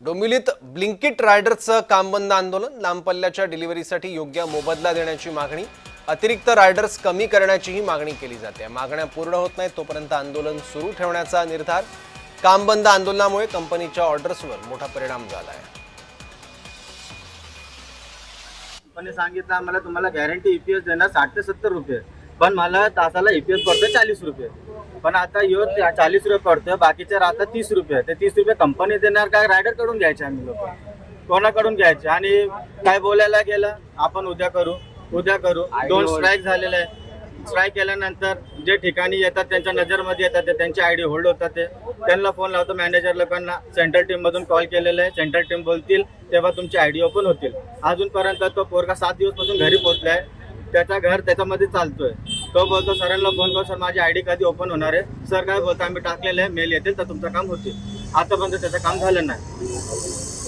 डोंबिवलीत Blinkit रायडर्सचं काम बंद आंदोलन लांब पल्ल्याच्या डिलिव्हरीसाठी योग्य मोबदला देण्याची मागणी अतिरिक्त रायडर्स कमी करण्याचीही मागणी केली जाते. मागण्या पूर्ण होत नाहीत तोपर्यंत आंदोलन सुरू ठेवण्याचा निर्धार काम बंद आंदोलनामुळे कंपनीच्या ऑर्डर्सवर मोठा परिणाम झाला आहे कंपनी सांगितलं आम्हाला तुम्हाला गॅरंटी ईपीएस देणार साठ ते सत्तर रुपये पण मला तासाला ईपीएस पडतोय चाळीस रुपये. पण आता यो चाळीस रुपये पडतोय बाकीचे राहतात तीस रुपये. ते तीस रुपये कंपनी देणार काय? रायडरकडून घ्यायचे आम्ही लोक. कोणाकडून घ्यायचे? आणि काय बोलायला गेलं? आपण उद्या करू. उद्या करू. दोन स्ट्राईक झालेले आहे स्ट्राईक केल्यानंतर जे ठिकाणी येतात त्यांच्या नजरमध्ये येतात ते त्यांचे आयडी होल्ड होतात ते. त्यांना फोन लावतो मॅनेजर लोकांना. सेंट्रल टीम मधून कॉल केलेला आहे. सेंट्रल टीम बोलतील तेव्हा तुमचे आयडी ओपन होतील. अजूनपर्यंत तो पोरगा सात दिवसपासून घरी पोहोचलाय. त्याचा घर त्याच्यामध्ये चालतोय. तो बोलतो सरांना फोन करून सर माझी आयडी कधी ओपन होणार आहे? सर काय बोलतो आम्ही टाकलेलं आहे मेल येतील तर तुमचं काम होतील. आतापर्यंत त्याचं काम झालं नाही.